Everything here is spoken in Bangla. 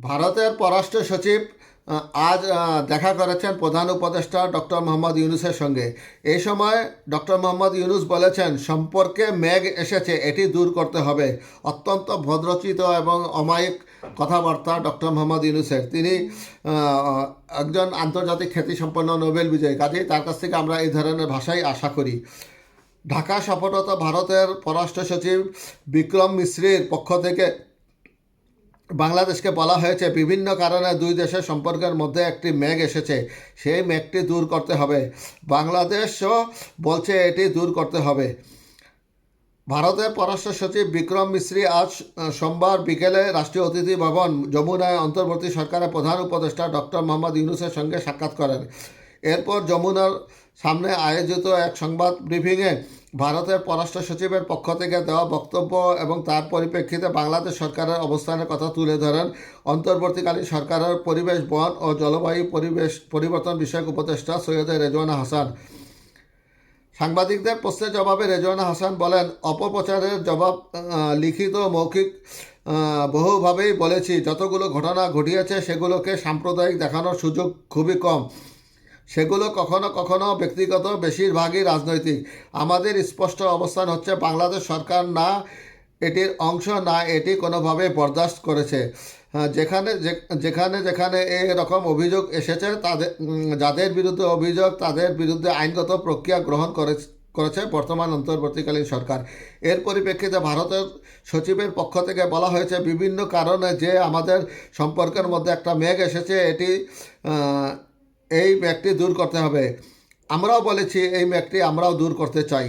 ভারতের পররাষ্ট্র সচিব আজ দেখা করেছেন প্রধান উপদেষ্টা ডক্টর মোহাম্মদ ইউনুসের সঙ্গে। এই সময় ডক্টর মোহাম্মদ ইউনুস বলেছেন, সম্পর্কে মেঘ এসেছে, এটি দূর করতে হবে। অত্যন্ত ভদ্রচিত এবং অমায়িক কথাবার্তা ডক্টর মোহাম্মদ ইউনুসের। তিনি একজন আন্তর্জাতিক খ্যাতিসম্পন্ন নোবেল বিজয়ী, কাজেই তার কাছ থেকে আমরা এই ধরনের ভাষাই আশা করি। ঢাকা সফররত ভারতের পররাষ্ট্র সচিব বিক্রম মিশ্রির পক্ষ থেকে বাংলাদেশকে বলা হয়েছে, বিভিন্ন কারণে দুই দেশের সম্পর্কের মধ্যে একটি মেঘ এসেছে। সেই মেঘটি দূর করতে হবে। বাংলাদেশও বলছে এটি দূর করতে হবে। ভারতের পররাষ্ট্র সচিব বিক্রম মিশ্রি আজ সোমবার বিকেলে রাষ্ট্রীয় অতিথি ভবন যমুনায় অন্তর্বর্তী সরকারের প্রধান উপদেষ্টা ডক্টর মোহাম্মদ ইউনুসের সঙ্গে সাক্ষাৎ করেন। এরপর যমুনার সামনে আয়োজিত এক সংবাদ ব্রিফিংয়ে ভারতের পররাষ্ট্র সচিবের পক্ষ থেকে দেওয়া বক্তব্য এবং তার পরিপ্রেক্ষিতে বাংলাদেশ সরকারের অবস্থানের কথা তুলে ধরেন অন্তর্বর্তীকালীন সরকারের পরিবেশ, বন ও জলবায়ু পরিবেশ পরিবর্তন বিষয়ক উপদেষ্টা সৈয়দ রেজওয়ানা হাসান। সাংবাদিকদের প্রশ্নের জবাবে রেজওয়ানা হাসান বলেন, অপপ্রচারের জবাব লিখিত মৌখিক বহুভাবেই বলেছি, যতগুলো ঘটনা ঘটিয়েছে সেগুলোকে সাম্প্রদায়িক দেখানোর সুযোগ খুবই কম। সেগুলো কখনো কখনো ব্যক্তিগত বেশিরভাগই রাজনৈতিক। আমাদের স্পষ্ট অবস্থান হচ্ছে বাংলাদেশ সরকার না এটির অংশ না এটি কোনোভাবে বরদাস্ত করেছে। হ্যাঁ, যেখানে যেখানে যেখানে এরকম অভিযোগ এসেছে তাদের যাদের বিরুদ্ধে অভিযোগ তাদের বিরুদ্ধে আইনগত প্রক্রিয়া গ্রহণ করে করেছে বর্তমান অন্তর্বর্তীকালীন সরকার। এর পরিপ্রেক্ষিতে ভারতের সচিবের পক্ষ থেকে বলা হয়েছে বিভিন্ন কারণে যে আমাদের সম্পর্কের মধ্যে একটা মেঘ এসেছে এটি এই ম্যাগটি দূর করতে হবে। আমরাও বলেছি এই ম্যাগটি আমরাও দূর করতে চাই।